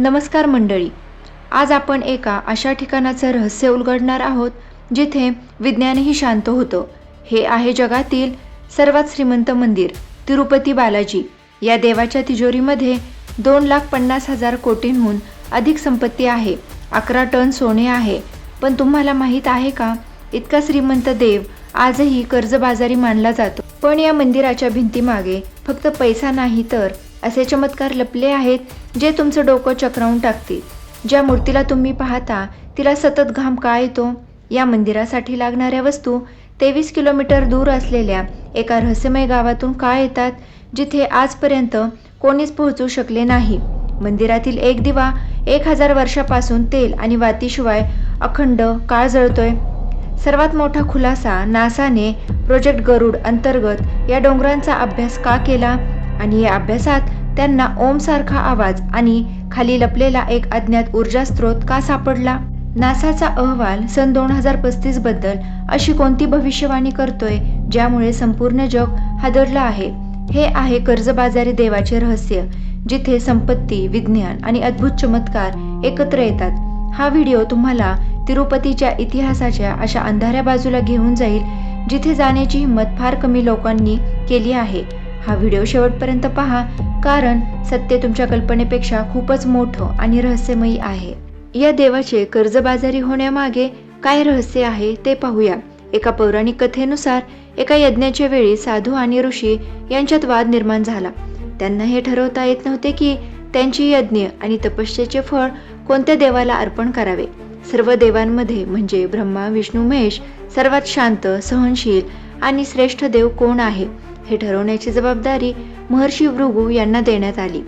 नमस्कार मंडळी. आज आपण एका अशा ठिकाणाचं रहस्य उलगडणार आहोत जिथे विज्ञानही शांत होतं. हे आहे जगातील सर्वात श्रीमंत मंदिर तिरुपती बालाजी. या देवाच्या तिजोरीमध्ये दोन लाख पन्नास हजार कोटींहून अधिक संपत्ती आहे अकरा टन सोने आहे. पण तुम्हाला माहीत आहे का इतका श्रीमंत देव आजही कर्जबाजारी मानला जातो. पण या मंदिराच्या भिंतीमागे फक्त पैसा नाही तर असे चमत्कार लपले आहेत जे तुमचं डोकं चक्रावून टाकतील. ज्या मूर्तीला तुम्ही पाहता तिला सतत घाम का येतो? या मंदिरासाठी लागणाऱ्या वस्तू तेवीस किलोमीटर दूर असलेल्या एका रहस्यमय गावातून का येतात जिथे आजपर्यंत कोणीच पोहोचू शकले नाही? मंदिरातील एक दिवा एक हजार वर्षापासून तेल आणि वातीशिवाय अखंड काळ जळतोय. सर्वात मोठा खुलासा नासाने प्रोजेक्ट गरुड अंतर्गत या डोंगरांचा अभ्यास का केला? आणि या अभ्यासात त्यांना ओमसारखा आवाज आणि खाली लपलेला एक अज्ञात ऊर्जा स्रोत का सापडला? नासाचा अहवाल सन दोन हजार पस्तीसबद्दल अशी कोणती भविष्यवाणी करतोय ज्यामुळे संपूर्ण जग हादरलं आहे? हे आहे कर्जबाजारी देवाचे रहस्य जिथे संपत्ती विज्ञान आणि अद्भुत चमत्कार एकत्र येतात. हा व्हिडिओ तुम्हाला तिरुपतीच्या इतिहासाच्या अशा अंधाऱ्या बाजूला घेऊन जाईल जिथे जाण्याची हिंमत फार कमी लोकांनी केली आहे. हा व्हिडिओ शेवटपर्यंत पहा कारण सत्य तुमच्या कल्पनेपेक्षा खूपच मोठं आणि रहस्यमयी आहे. या देवाचे कर्जबाजारी होण्यामागे काय रहस्य आहे ते पाहूया. एका पौराणिक कथेनुसार एका यज्ञाच्या वेळी साधू आणि ऋषी यांच्यात वाद निर्माण झाला. त्यांना हे ठरवता येत नव्हते की त्यांची यज्ञ आणि तपस्येचे फळ कोणत्या देवाला अर्पण करावे. सर्व देवांमध्ये म्हणजे ब्रह्मा विष्णू महेश सर्वात शांत सहनशील आणि श्रेष्ठ देव कोण आहे? हे ठरवण्याची जबाबदारी महर्षी भृगू यांना देण्यात आली.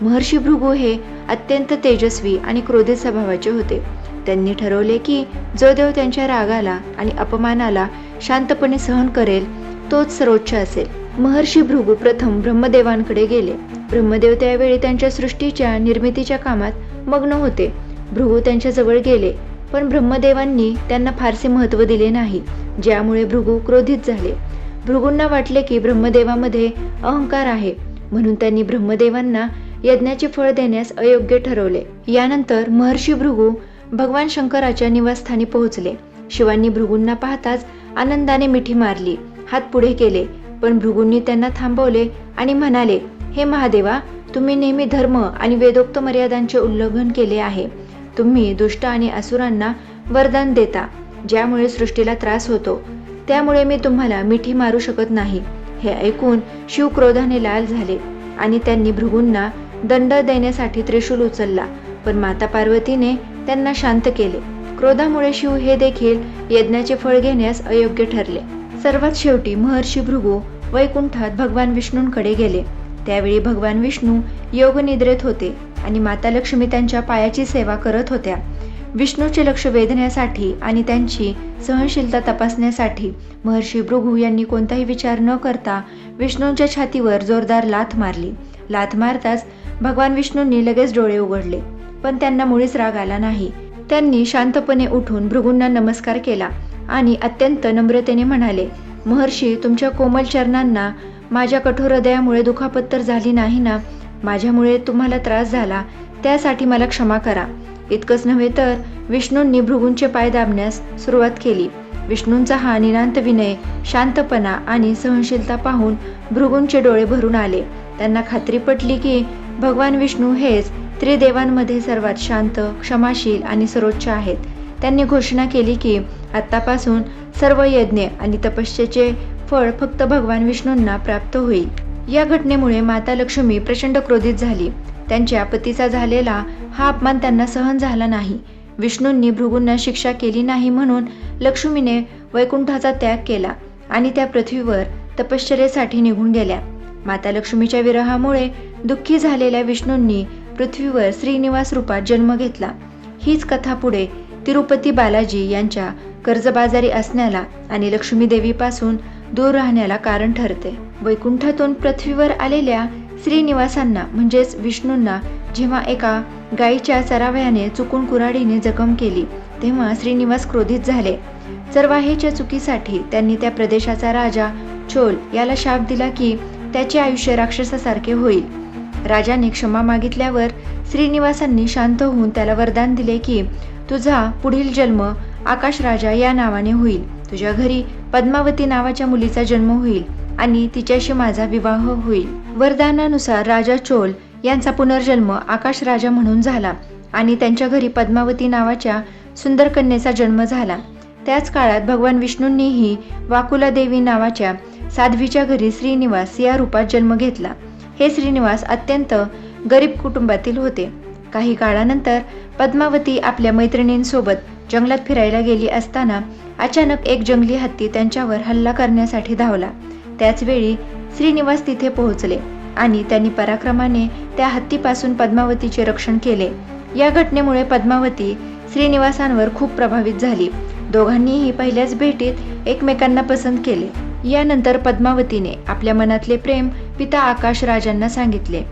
महर्षी भृगू हे अत्यंत तेजस्वी आणि क्रोधित स्वभावाचे होते. त्यांनी ठरवले की जो देव त्यांच्या रागाला आणि अपमानाला शांतपणे सहन करेल तोच सर्वोच्च असेल. महर्षी भृगू प्रथम ब्रह्मदेवांकडे गेले. ब्रह्मदेव त्यावेळी त्यांच्या सृष्टीच्या निर्मितीच्या कामात मग्न होते. भृगू त्यांच्या जवळ गेले पण ब्रह्मदेवांनी त्यांना फारसे महत्त्व दिले नाही ज्यामुळे भृगू क्रोधित झाले. भृगूंना वाटले की ब्रह्मदेवामध्ये अहंकार आहे. म्हणून त्यांनी ब्रह्मदेवांना यज्ञाचे फळ देण्यास अयोग्य ठरवले. यानंतर महर्षी भृगू भगवान शंकराच्या निवासस्थानी पोहोचले. शिवांनी भृगूंना पाहताच आनंदाने मिठी मारली. हात पुढे केले. पण भृगूंनी त्यांना थांबवले आणि म्हणाले हे महादेवा तुम्ही नेहमी धर्म आणि वेदोक्त मर्यादांचे उल्लंघन केले आहे. तुम्ही दुष्ट आणि असुरांना वरदान देता ज्यामुळे सृष्टीला त्रास होतो. त्यामुळे मी तुम्हाला मिठी मारू शकत नाही. हे ऐकून शिव क्रोधाने लाल झाले आणि त्यांनी भृगूंना दंड देण्यासाठी त्रिशूल उचलला पण माता पार्वतीने त्यांना शांत केले. क्रोधामुळे शिव हे देखील यज्ञाचे फळ घेण्यास अयोग्य ठरले. सर्वात शेवटी महर्षी भृगू वैकुंठात भगवान विष्णूंकडे गेले. त्यावेळी भगवान विष्णू योगनिद्रेत होते आणि माता लक्ष्मी त्यांच्या पायाची सेवा करत होत्या. विष्णूचे लक्ष वेधण्यासाठी आणि त्यांची सहनशीलता तपासण्यासाठी महर्षी भृगू यांनी कोणताही विचार न करता विष्णूंच्या छातीवर जोरदार लाथ मारली. लाथ मारताच भगवान विष्णूंनी लगेच डोळे उघडले पण त्यांना मुळीच राग आला नाही. त्यांनी शांतपणे उठून भृगूंना नमस्कार केला आणि अत्यंत नम्रतेने म्हणाले महर्षी तुमच्या कोमल चरणांना माझ्या कठोर हृदयामुळे दुखापत तर झाली नाही ना? माझ्यामुळे तुम्हाला त्रास झाला त्यासाठी मला क्षमा करा. इतकंच नव्हे तर विष्णूंनी भृगूंचे पाय दाबण्यास सुरुवात केली. विष्णूंचा हा निनांत विनय शांतपणा आणि सहनशीलता पाहून भृगूंचे डोळे भरून आले. त्यांना खात्री पटली की भगवान विष्णू हेच त्रिदेवांमध्ये सर्वात शांत क्षमाशील आणि सर्वोच्च आहेत. त्यांनी घोषणा केली की आत्तापासून सर्व यज्ञ आणि तपस्येचे फळ फक्त भगवान विष्णूंना प्राप्त होईल. या घटनेमुळे माता लक्ष्मी प्रचंड क्रोधित झाली. त्यांच्या पतीचा झालेला हा अपमान त्यांना सहन झाला नाही. विष्णूंनी भृगूंना शिक्षा केली नाही म्हणून लक्ष्मीने वैकुंठाचा त्याग केला आणि त्या पृथ्वीवर तपश्चर्येसाठी निघून गेल्या. माता लक्ष्मीच्या विरहामुळे दुःखी झालेल्या विष्णूंनी पृथ्वीवर श्रीनिवास रूपात जन्म घेतला. हीच कथा पुढे तिरुपती बालाजी यांच्या कर्जबाजारी असण्याला आणि लक्ष्मीदेवीपासून दूर राहण्याला कारण ठरते. वैकुंठातून पृथ्वीवर आलेल्या श्रीनिवासांना म्हणजेच विष्णूंना जेव्हा एका गायीच्या चरावयाने चुकून कुऱ्हाडीने जखम केली तेव्हा श्रीनिवास क्रोधित झाले. चरवाहेच्या चुकीसाठी त्यांनी त्या प्रदेशाचा राजा चोल याला शाप दिला की त्याचे आयुष्य राक्षसासारखे होईल. राजाने क्षमा मागितल्यावर श्रीनिवासांनी शांत होऊन त्याला वरदान दिले की तुझा पुढील जन्म आकाश राजा या नावाने होईल. तुझ्या घरी पद्मावती नावाच्या मुलीचा जन्म होईल. आणि तिच्याशी माझा विवाह होईल. वरदानानुसार राजा चोल यांचा पुनर्जन्म आकाश राजा म्हणून झाला आणि त्यांच्या घरी पद्मावती नावाच्या सुंदर कन्येचा जन्म झाला. त्याच काळात भगवान विष्णूंनीही वाकुला देवी नावाच्या साध्वीच्या घरी श्रीनिवास या रूपात जन्म घेतला. हे श्रीनिवास अत्यंत गरीब कुटुंबातील होते. काही काळानंतर पद्मावती आपल्या मैत्रिणींसोबत जंगलात फिरायला गेली असताना अचानक एक जंगली हत्ती त्यांच्यावर हल्ला करण्यासाठी धावला. त्याच वेळी श्रीनिवास तिथे पोहोचले आणि त्यांनी पराक्रमाने त्या हत्तीपासून पद्मावतीचे रक्षण केले. या घटनेमुळे पद्मावती श्रीनिवासांवर खूप प्रभावित झाली. दोघांनीही पहिल्याच भेटीत एकमेकांना पसंत केले. यानंतर पद्मावतीने आपल्या मनातले प्रेम पिता आकाश राजांना सांगितले.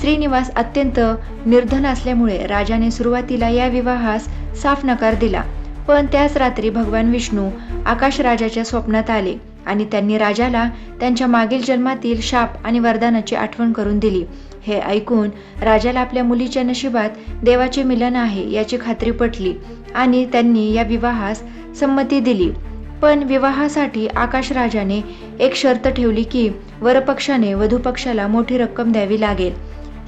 श्रीनिवास अत्यंत निर्धन असल्यामुळे राजाने सुरुवातीला या विवाहास साफ नकार दिला. पण त्याच रात्री भगवान विष्णू आकाश राजाच्या स्वप्नात आले. आणि त्यांनी राजाला त्यांच्या मागील जन्मातील शाप आणि वरदानाची आठवण करून दिली. हे ऐकून राजाला आपल्या मुलीच्या नशिबात देवाचे मिलन आहे याची खात्री पटली आणि त्यांनी या विवाहास संमती दिली. पण विवाहासाठी आकाश राजाने एक शर्त ठेवली की वरपक्षाने वधूपक्षाला मोठी रक्कम द्यावी लागेल.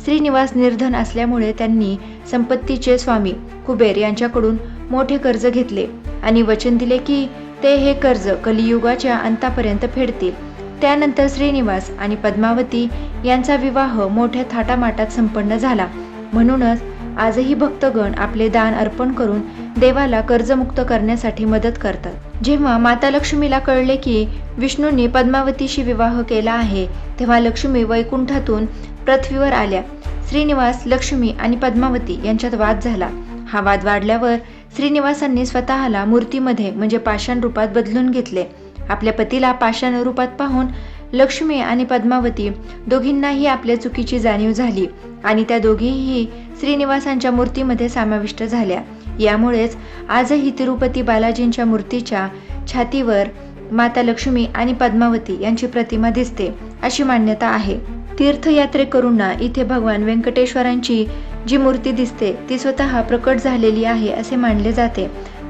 श्रीनिवास निर्धन असल्यामुळे त्यांनी संपत्तीचे स्वामी कुबेर यांच्याकडून मोठे कर्ज घेतले आणि वचन दिले की ते हे कर्ज कलियुगाच्या अंतापर्यंत फेडतील. त्यानंतर श्रीनिवास आणि पद्मावती यांचा विवाह मोठ्या थाटामाटात संपन्न झाला. म्हणूनच आजही भक्तगण आपले दान अर्पण करून देवाला कर्जमुक्त करण्यासाठी मदत करतात. जेव्हा माता लक्ष्मीला कळले की विष्णूंनी पद्मावतीशी विवाह केला आहे तेव्हा लक्ष्मी वैकुंठातून पृथ्वीवर आल्या. श्रीनिवास लक्ष्मी आणि पद्मावती यांच्यात वाद झाला. हा वाद वाढल्यावर श्रीनिवासांनी स्वतःला मूर्तीमध्ये म्हणजे पाषाण रूपात बदलून घेतले. आपल्या पतीला पाषाण रूपात पाहून लक्ष्मी आणि पद्मावती दोघींनाही आपल्या चुकीची जाणीव झाली आणि त्या दोघीही श्रीनिवासांच्या मूर्तीमध्ये समाविष्ट झाल्या. यामुळेच आजही तिरुपती बालाजींच्या मूर्तीच्या छातीवर माता लक्ष्मी आणि पद्मावती यांची प्रतिमा दिसते अशी मान्यता आहे. तीर्थयात्रेकरूंना इथे भगवान व्यंकटेश्वरांची जी मूर्ती दिसते ती स्वतः प्रकट झालेली आहे असे मानले जाते.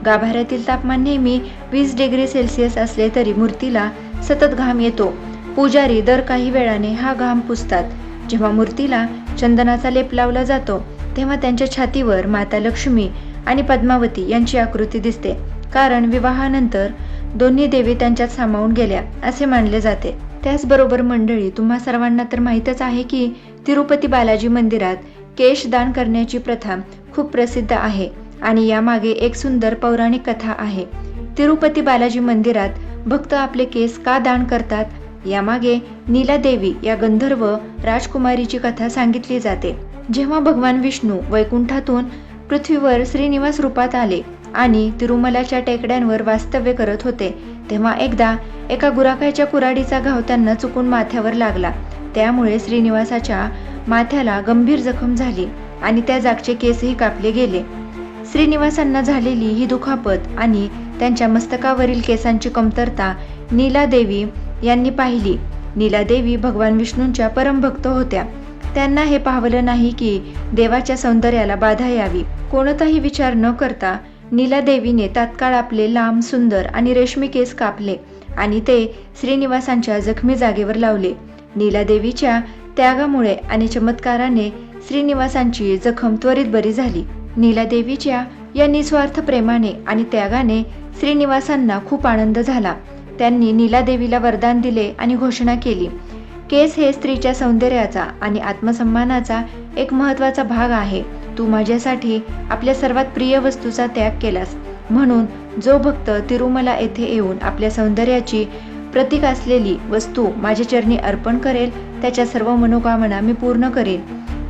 गाभाऱ्यातील तापमान नेहमी वीस डिग्री सेल्सिअस असले तरी मूर्तीला सतत घाम येतो. पुजारी दर काही वेळाने हा घाम पुसतात. जेव्हा मूर्तीला चंदनाचा लेप लावला जातो तेव्हा त्यांच्या छातीवर माता लक्ष्मी आणि पद्मावती यांची आकृती दिसते. कारण विवाहानंतर दोन्ही देवी त्यांच्यात सामावून गेल्या असे मानले जाते. त्याचबरोबर मंडळी तुम्हा सर्वांना तर माहीतच आहे की तिरुपती बालाजी मंदिरात केश दान करण्याची प्रथा खूप प्रसिद्ध आहे आणि यामागे एक सुंदर पौराणिक कथा आहे. तिरुपती बालाजी मंदिरात भक्त आपले केस का दान करतात? यामागे नीलादेवी या गंधर्व राजकुमारीची कथा सांगितली जाते. जेव्हा भगवान विष्णू वैकुंठातून पृथ्वीवर श्रीनिवास रूपात आले आणि तिरुमलाच्या टेकड्यांवर वास्तव्य करत होते. तेव्हा एकदा एका गुराखाच्या कुराडीचा घाव त्यांना चुकून माथ्यावर लागला. त्यामुळे श्रीनिवासाच्या माथ्याला गंभीर जखम झाली आणि त्या जागचे केसही कापले गेले. श्रीनिवासांना झालेली ही दुखापत आणि त्यांच्या मस्तकावरील केसांची कमतरता नीलादेवी यांनी पाहिली. नीलादेवी भगवान विष्णूंच्या परमभक्त होत्या. त्यांना हे पाहवलं नाही की देवाच्या सौंदर्याला बाधा यावी. कोणताही विचार न करता नीलादेवीने तात्काळ आपले लांब सुंदर आणि रेशमी केस कापले आणि ते श्रीनिवासांच्या जखमी जागेवर लावले. नीलादेवीच्या त्यागामुळे आणि चमत्काराने श्रीनिवासांची जखम त्वरित बरी झाली. नीलादेवीच्या या निस्वार्थ प्रेमाने आणि त्यागाने श्रीनिवासांना खूप आनंद झाला. त्यांनी नीलादेवीला वरदान दिले आणि घोषणा केली. केस हे स्त्रीच्या सौंदर्याचा आणि आत्मसन्मानाचा एक महत्त्वाचा भाग आहे. तू माझ्यासाठी आपल्या सर्वात प्रिय वस्तूचा त्याग केलास. म्हणून जो भक्त तिरुमला येथे येऊन आपल्या सौंदर्याची प्रतीक असलेली वस्तू माझ्या चरणी अर्पण करेल त्याच्या सर्व मनोकामना मी पूर्ण करेन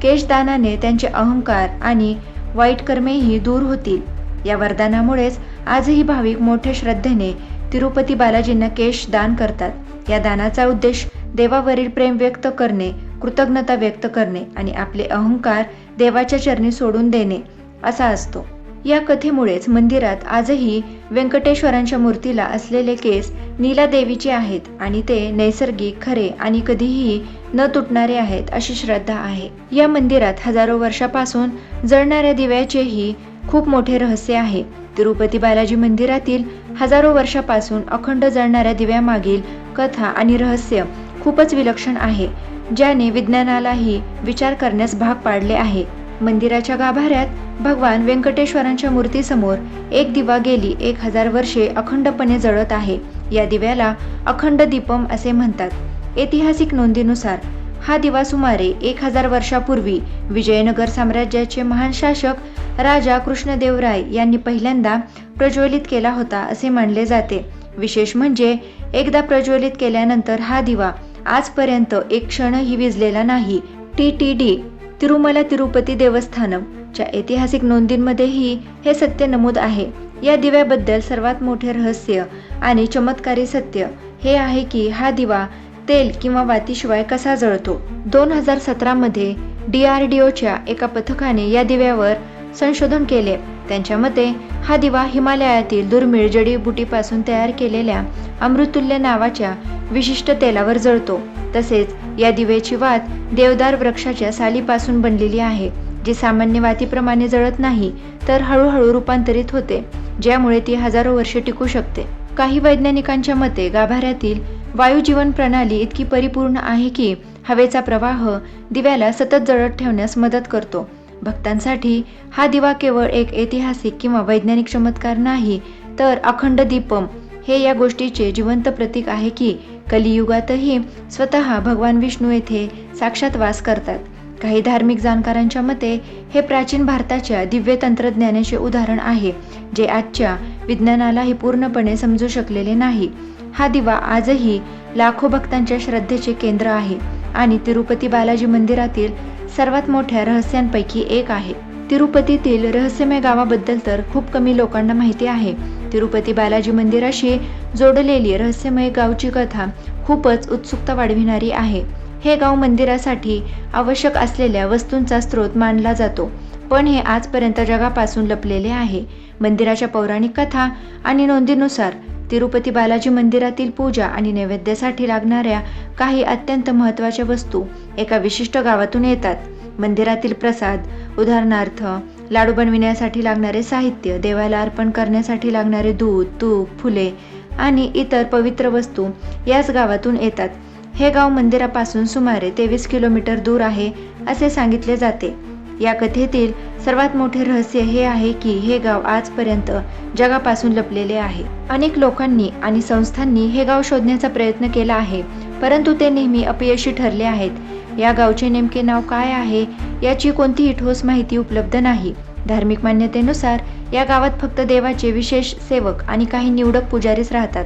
केशदानाने त्यांचे अहंकार आणि वाईट कर्मेही दूर होतील. या वरदानामुळेच आजही भाविक मोठ्या श्रद्धेने तिरुपती बालाजींना केश दान करतात. या दानाचा उद्देश देवावरील प्रेम व्यक्त करणे कृतज्ञता व्यक्त करणे आणि आपले अहंकार देवाच्या चरणी सोडून देणे असा असतो. या कथेमुळेच मंदिरात आजही व्यंकटेश्वरांच्या मूर्तीला असलेले केस नीला देवीचे आहेत आणि ते नैसर्गिक खरे आणि कधीही न तुटणारे आहेत अशी श्रद्धा आहे. या मंदिरात हजारो वर्षापासून जळणाऱ्या दिव्याचेही खूप मोठे रहस्य आहे. तिरुपती बालाजी मंदिरातील हजारो वर्षापासून अखंड जळणाऱ्या दिव्यामागील कथा आणि रहस्य खूपच विलक्षण आहे. ज्याने विज्ञानालाही विचार करण्यास भाग पाडले आहे. मंदिराच्या गाभाऱ्यात भगवान व्यंकटेश्वरांच्या मूर्तीसमोर एक दिवा गेली एक हजार वर्षे अखंडपणे जळत आहे. या दिव्याला अखंड दीपम असे म्हणतात. ऐतिहासिक नोंदीनुसार हा दिवा सुमारे एक हजार वर्षापूर्वी विजयनगर साम्राज्याचे महान शासक राजा कृष्णदेवराय यांनी पहिल्यांदा प्रज्वलित केला होता असे मानले जाते. विशेष म्हणजे एकदा प्रज्वलित केल्यानंतर हा दिवा आजपर्यंत एक क्षणही विजलेला नाही. T T D Tirumala Tirupati Devasthanam च्या ऐतिहासिक नोंदींमध्येही हे सत्य नमूद आहे. या दिव्याबद्दल सर्वात मोठे रहस्य आणि चमत्कारी सत्य हे आहे की हा दिवा तेल किंवा वातीशिवाय कसा जळतो? दोन हजार सतरामध्ये डी आर डी ओच्या एका पथकाने या दिव्यावर संशोधन केले. त्यांच्या मते हा दिवा हिमालयातील दुर्मिळ जडीबुटीपासून तयार केलेल्या अमृतुल्य नावाच्या विशिष्ट तेलावर जळतो. तसेच या दिव्याची वात देवदार वृक्षाच्या सालीपासून बनलेली आहे जी सामान्य वातीप्रमाणे जळत नाही तर हळूहळू रूपांतरित होते ज्यामुळे ती हजारो वर्षे टिकू शकते. काही वैज्ञानिकांच्या मते गाभाऱ्यातील वायू जीवन प्रणाली इतकी परिपूर्ण आहे की हवेचा प्रवाह दिव्याला सतत जळत ठेवण्यास मदत करतो. भक्तांसाठी हा दिवा केवळ एक ऐतिहासिक किंवा वैज्ञानिक चमत्कार नाही तर अखंड दीपम हे या गोष्टीचे जिवंत प्रतीक आहे की कलियुगातही स्वतः भगवान विष्णू येथे साक्षात वास करतात. काही धार्मिक जाणकारांच्या मते हे प्राचीन भारताच्या दिव्य तंत्रज्ञानाचे उदाहरण आहे जे आजच्या विज्ञानालाही पूर्णपणे समजू शकलेले नाही. हा दिवा आजही लाखो भक्तांच्या श्रद्धेचे केंद्र आहे आणि तिरुपती बालाजी मंदिरातील सर्वात मोठ्या रहस्यांपैकी एक आहे. तिरुपतीतील रहस्यमय गावाबद्दल तर खूप कमी लोकांना माहिती आहे. तिरुपती बालाजी मंदिराशी जोडलेली रहस्यमय गावची कथा खूपच उत्सुकता वाढविणारी आहे. हे गाव मंदिरासाठी आवश्यक असलेल्या वस्तूंचा स्रोत मानला जातो पण हे आजपर्यंत जगापासून लपलेले आहे. मंदिराच्या पौराणिक कथा आणि नोंदीनुसार तिरुपती बालाजी मंदिरातील पूजा आणि नैवेद्यासाठी लागणाऱ्या काही अत्यंत महत्त्वाच्या वस्तू एका विशिष्ट गावातून येतात. मंदिरातील प्रसाद उदाहरणार्थ लाडू बनविण्यासाठी लागणारे साहित्य देवाला अर्पण करण्यासाठी लागणारे दूध तूप फुले आणि इतर पवित्र वस्तू याच गावातून येतात. हे गाव मंदिरापासून सुमारे तेवीस किलोमीटर दूर आहे असे सांगितले जाते. या कथेतील सर्वात मोठे रहस्य हे आहे की हे गाव आजपर्यंत जगापासून लपलेले आहे. अनेक लोकांनी आणि संस्थांनी हे गाव शोधण्याचा प्रयत्न केला आहे परंतु ते नेहमी अपयशी ठरले आहेत. या गावचे नेमके नाव काय आहे याची कोणतीही ठोस माहिती उपलब्ध नाही. धार्मिक मान्यतेनुसार या गावात फक्त देवाचे विशेष सेवक आणि काही निवडक पुजारीच राहतात.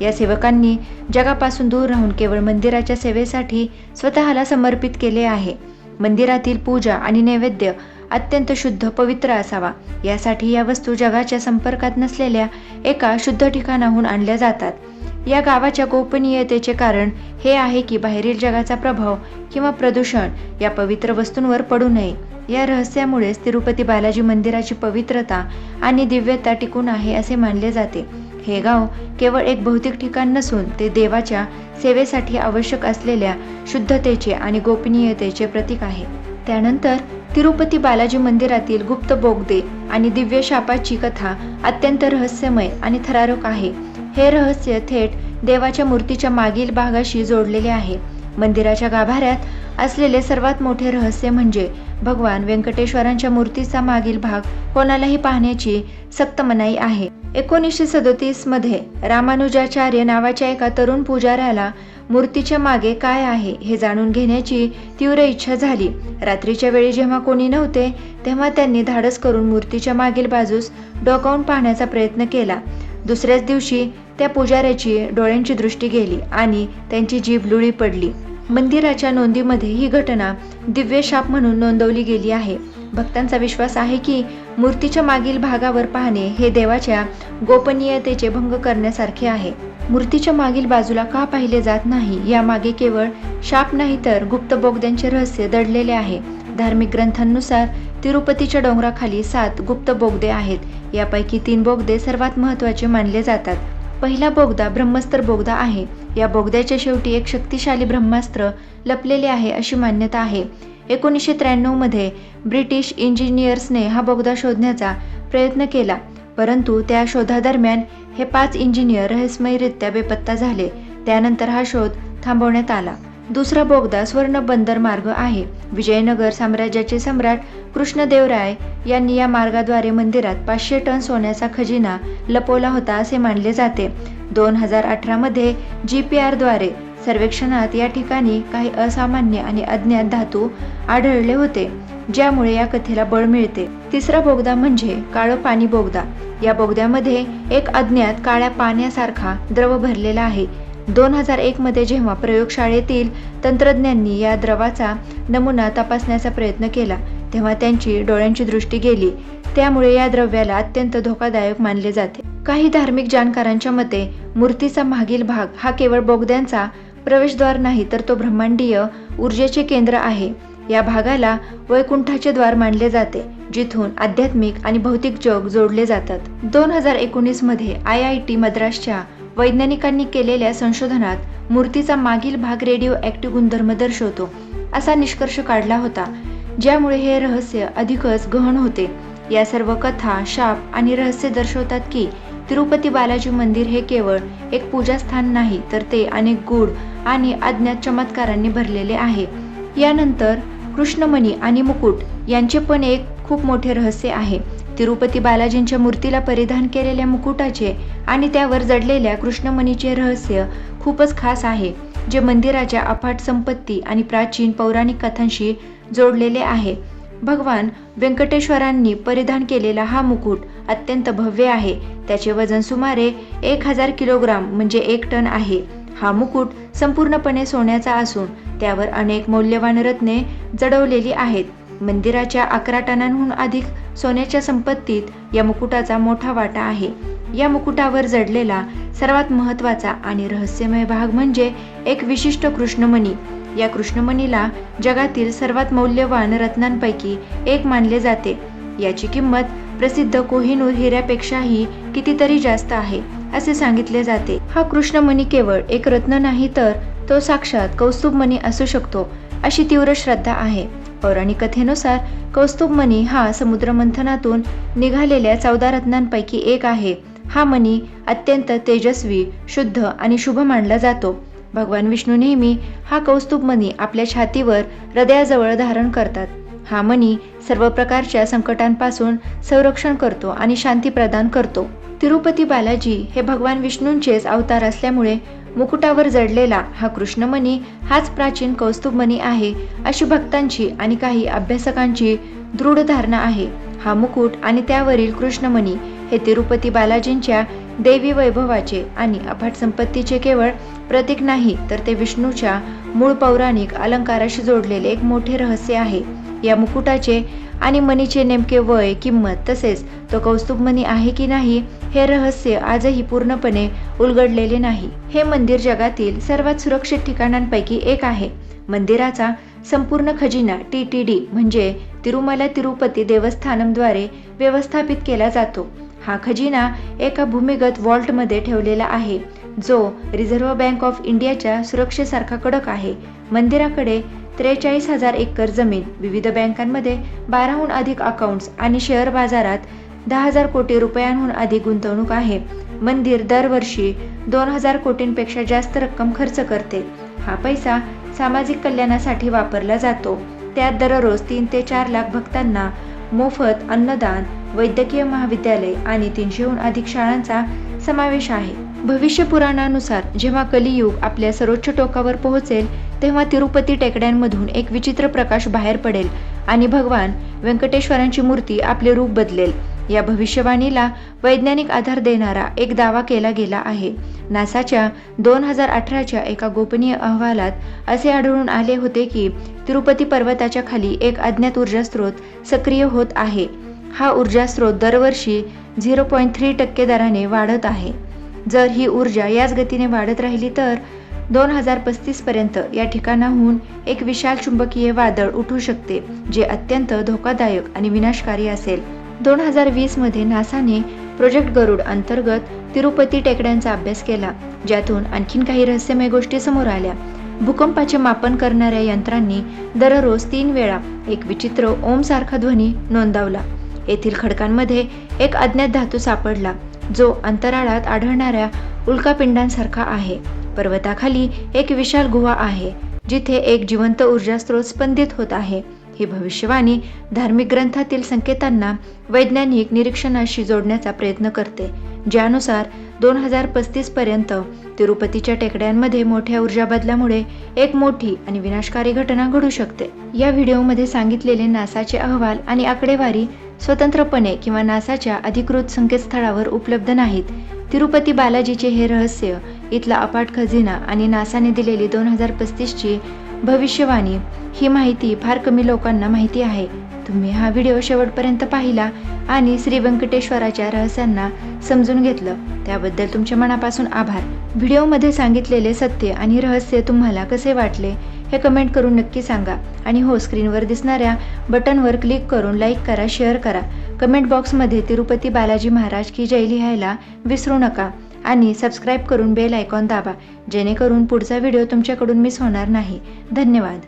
या सेवकांनी जगापासून दूर राहून केवळ मंदिराच्या सेवेसाठी स्वतःला समर्पित केले आहे. मंदिरातील पूजा आणि नैवेद्य अत्यंत शुद्ध पवित्र असावा. यासाठी या वस्तू जगाच्या संपर्कात नसलेल्या एका शुद्ध ठिकाणाहून आणल्या जातात. या गावाच्या गोपनीयतेचे कारण हे आहे की बाहेरील जगाचा प्रभाव किंवा प्रदूषण या पवित्र वस्तूंवर पडू नये. या रहस्यामुळेच तिरुपती बालाजी मंदिराची पवित्रता आणि दिव्यता टिकून आहे असे मानले जाते. हे गाव केवळ एक भौतिक ठिकाण नसून ते देवाच्या सेवेसाठी आवश्यक असलेल्या शुद्धतेचे आणि गोपनीयतेचे प्रतीक आहे. त्यानंतर तिरुपती बालाजी मंदिरातील गुप्त बोगदे आणि दिव्य शापाची कथा अत्यंत रहस्यमय आणि थरारक आहे. हे रहस्य थेट देवाच्या मूर्तीच्या मागील भागाशी जोडलेले आहे. मंदिराच्या गाभाऱ्यात असलेले सर्वात मोठे रहस्य म्हणजे भगवान व्यंकटेश्वरांच्या मूर्तीचा मागील भाग कोणालाही पाहण्याची सक्त मनाई आहे. एकोणीसशे सदोतीसमध्ये रामानुजाचार्य नावाच्या एका तरुण पुजाऱ्याला मूर्तीच्या मागे काय आहे हे जाणून घेण्याची तीव्र इच्छा झाली. रात्रीच्या वेळी जेव्हा कोणी नव्हते तेव्हा त्यांनी धाडस करून मूर्तीच्या मागील बाजूस डोकावून पाहण्याचा प्रयत्न केला. दुसऱ्याच दिवशी त्या पुजाऱ्याची डोळ्यांची दृष्टी गेली आणि त्यांची जीभ लुळी पडली. मंदिराच्या नोंदीमध्ये ही घटना दिव्य शाप म्हणून नोंदवली गेली आहे. भक्तांचा विश्वास आहे की मूर्तीच्या मागील भागावर पाहणे हे देवाच्या गोपनीयतेचे भंग करण्यासारखे आहे. मूर्तीच्या मागील बाजूला का पाहिले जात नाही यामागे केवळ शाप नाही तर गुप्त बोगद्यांचे रहस्य दडलेले आहे. धार्मिक ग्रंथांनुसार तिरुपतीच्या डोंगराखाली सात गुप्त बोगदे आहेत. यापैकी तीन बोगदे सर्वात महत्त्वाचे मानले जातात. पहिला बोगदा ब्रह्मस्त्र बोगदा आहे. या बोगद्याच्या शेवटी एक शक्तिशाली ब्रह्मास्त्र लपलेले आहे अशी मान्यता आहे. एकोणीसशे त्र्याण्णवमध्ये ब्रिटिश इंजिनियर्सने हा बोगदा शोधण्याचा प्रयत्न केला परंतु त्या शोधादरम्यान हे पाच इंजिनियर रहस्यमयरित्या बेपत्ता झाले. त्यानंतर हा शोध थांबवण्यात आला. दुसरा बोगदा स्वर्ण बंदर मार्ग आहे. विजयनगर साम्राज्याचे सम्राट कृष्णदेवराय यांनी या मार्गाद्वारे मंदिरात पाचशे टन सोन्याचा खजिना लपवला होता असे मानले जाते. दोन हजार अठरामध्ये जी पी आरद्वारे सर्वेक्षणात या ठिकाणी काही असामान्य आणि अज्ञात धातू आढळले होते ज्यामुळे या कथेला बळ मिळते. तिसरा बोगदा म्हणजे काळं पाणी बोगदा. या बोगद्यामध्ये एक अज्ञात काळ्या पाण्यासारखा द्रव भरलेला आहे. दोन हजार एकमध्ये जेव्हा प्रयोगशाळेतील तंत्रज्ञांनी या द्रवाचा नमुना तपासण्याचा प्रयत्न केला तेव्हा त्यांची डोळ्यांची दृष्टी गेली. त्यामुळे या द्रव्याला अत्यंत धोकादायक मानले जाते. काही धार्मिक जाणकारांच्या मते मूर्तीचा मागील भाग हा केवळ बोगद्यांचा प्रवेशद्वार नाही तर तो ब्रह्मांडीय ऊर्जेचे केंद्र आहे. या भागाला वैकुंठाचे द्वार मानले जाते जिथून आध्यात्मिक आणि भौतिक जग जोडले जातात. दोन हजार एकोणीसमध्ये आय आय टी मद्रासच्या वैज्ञानिकांनी केलेल्या संशोधनात मूर्तीचा मागील भाग रेडिओ ॲक्टिव्ह गुणधर्म दर्शवतो असा निष्कर्ष काढला होता ज्यामुळे हे रहस्य अधिकच गहन होते. या सर्व कथा शाप आणि रहस्य दर्शवतात की तिरुपती बालाजी मंदिर हे केवळ एक पूजास्थान नाही तर ते अनेक गूढ आणि अज्ञात चमत्कारांनी भरलेले आहे. यानंतर कृष्णमणी आणि मुकुट यांचे पण एक खूप मोठे रहस्य आहे. तिरुपती बालाजींच्या मूर्तीला परिधान केलेल्या मुकुटाचे आणि त्यावर जडलेल्या कृष्णमणीचे रहस्य खूपच खास आहे जे मंदिराच्या अफाट संपत्ती आणि प्राचीन पौराणिक कथांशी जोडलेले आहे. भगवान व्यंकटेश्वरांनी परिधान केलेला हा मुकुट अत्यंत भव्य आहे. त्याचे वजन सुमारे एक हजार किलोग्राम म्हणजे एक टन आहे. हा मुकुट संपूर्णपणे सोन्याचा असून त्यावर अनेक मौल्यवान रत्ने जडवलेली आहेत. मंदिराच्या अकरा टनांहून अधिक सोन्याच्या संपत्तीत या मुकुटाचा मोठा वाटा आहे. या मुकुटावर जडलेला सर्वात महत्त्वाचा आणि रहस्यमय भाग म्हणजे एक विशिष्ट कृष्णमणी. या कृष्णमणीला जगातील सर्वात मौल्यवान रत्नांपैकी एक मानले जाते. याची किंमत प्रसिद्ध कोहिनूर हिऱ्यापेक्षाही कितीतरी जास्त आहे असे सांगितले जाते. हा कृष्णमणी केवळ एक रत्न नाही तर तो साक्षात कौस्तुभमणी असू शकतो अशी तीव्र श्रद्धा आहे. पौराणिक कथेनुसार कौस्तुभमणी हा समुद्रमंथनातून निघालेल्या चौदा रत्नांपैकी एक आहे. हा मणी अत्यंत तेजस्वी शुद्ध आणि शुभ मानला जातो. भगवान विष्णू नेहमी हा कौस्तुभमणी आपल्या छातीवर हृदयाजवळ धारण करतात. हा मणी सर्व प्रकारच्या संकटांपासून संरक्षण करतो आणि शांती प्रदान करतो. तिरुपती बालाजी हे भगवान विष्णूंचेच अवतार असल्यामुळे मुकुटावर जडलेला हा कृष्णमणी हाच प्राचीन कौस्तुभमणी आहे अशी भक्तांची आणि काही अभ्यासकांची दृढ धारणा आहे. हा मुकुट आणि त्यावरील कृष्णमणी हे तिरुपती बालाजींच्या देवी वैभवाचे आणि अफाट संपत्तीचे केवळ प्रतीक नाही तर ते विष्णूच्या मूळ पौराणिक अलंकाराशी जोडलेले एक मोठे रहस्य आहे. या मुकुटाचे आणि मनीचे नेमके वय किंमत तसेच तो कौस्तुभमणी आहे की नाही हे रहस्य आजही पूर्णपणे उलगडलेले नाही. हे मंदिर जगातील सर्वात सुरक्षित ठिकाणांपैकी एक आहे. मंदिराचा संपूर्ण खजिना टी टी डी म्हणजे तिरुमला तिरुपती देवस्थानमद्वारे व्यवस्थापित केला जातो. हा खजिना एका भूमिगत वॉल्टमध्ये ठेवलेला आहे जो रिझर्व्ह बँक ऑफ इंडियाच्या सुरक्षेसारखा कडक आहे. मंदिराकडे त्रेचाळीस हजार एकर जमीन विविध बँकांमध्ये बाराहून अधिक अकाउंट्स आणि शेअर बाजारात दहा हजार कोटी रुपयांहून अधिक गुंतवणूक आहे. मंदिर दरवर्षी दोन हजार कोटींपेक्षा जास्त रक्कम खर्च करते. हा पैसा सामाजिक कल्याणासाठी वापरला जातो. त्यात दररोज तीन ते चार लाख भक्तांना मोफत अन्नदान वैद्यकीय महाविद्यालय आणि तीनशेहून अधिक शाळांचा समावेश आहे. भविष्य पुराणानुसार जेव्हा कलियुग आपल्या सर्वोच्च टोकावर पोहोचेल तेव्हा तिरुपती टेकड्यांमधून एक विचित्र प्रकाश बाहेर पडेल आणि भगवान व्यंकटेश्वरांची मूर्ती आपले रूप बदलेल. या भविष्यवाणीला वैज्ञानिक आधार देणारा एक दावा केला गेला आहे. नासाच्या दोन हजार अठराच्या एका गोपनीय अहवालात असे आढळून आले होते की तिरुपती पर्वताच्या खाली एक अज्ञात ऊर्जा स्रोत सक्रिय होत आहे. हा ऊर्जा स्रोत दरवर्षी झिरो पॉईंट थ्री टक्के दराने वाढत आहे. जर ही ऊर्जा याच गतीने वाढत राहिली तर दोन हजार पस्तीसपर्यंत या ठिकाणाहून एक विशाल चुंबकीय वादळ उठू शकते जे अत्यंत धोकादायक आणि विनाशकारी असेल. दोन हजार वीसमध्ये नासाने प्रोजेक्ट गरुड अंतर्गत तिरुपती टेकड्यांचा अभ्यास केला ज्यातून आणखीन काही रहस्यमय गोष्टी समोर आल्या. भूकंपाचे मापन करणाऱ्या यंत्रांनी दररोज तीन वेळा एक विचित्र ओम सारखा ध्वनी नोंदवला. येथील खडकांमध्ये एक अज्ञात धातू सापडला. जो अंतराळात आढळणाऱ्या उल्कापिंडांसारखा आहे. पर्वताखाली एक विशाल गुहा आहे जिथे एक जिवंत ऊर्जा स्रोत स्पंदित होत आहे. ही भविष्यवाणी धार्मिक ग्रंथातील संकेतांना वैज्ञानिक निरीक्षणाशी जोडण्याचा प्रयत्न करते ज्यानुसार दोन हजार पस्तीस पर्यंत तिरुपतीच्या टेकड्यांमध्ये मोठ्या ऊर्जा बदलामुळे एक मोठी आणि विनाशकारी घटना घडू शकते. या व्हिडिओमध्ये सांगितलेले नासाचे अहवाल आणि आकडेवारी स्वतंत्रपणे किंवा नासाच्या अधिकृत संकेतस्थळावर उपलब्ध नाहीत. तिरुपती बालाजीचे हे रहस्य इथला अपाट खजिना आणि नासाने दिलेली दोन हजार पस्तीसची भविष्यवाणी ही माहिती फार कमी लोकांना माहिती आहे. तुम्ही हा व्हिडिओ शेवटपर्यंत पाहिला आणि श्री व्यंकटेश्वराच्या रहस्यांना समजून घेतलं. त्याबद्दल तुमच्या मनापासून आभार. व्हिडिओमध्ये सांगितलेले सत्य आणि रहस्य तुम्हाला कसे वाटले हे कमेंट करून नक्की सांगा. आणि हो स्क्रीनवर दिसणाऱ्या बटनवर क्लिक करून लाईक करा शेअर करा. कमेंट बॉक्समध्ये तिरुपती बालाजी महाराज की जय लिहायला विसरू नका आणि सबस्क्राईब करून बेल आयकॉन दाबा जेणेकरून पुढचा व्हिडिओ तुमच्याकडून मिस होणार नाही. धन्यवाद.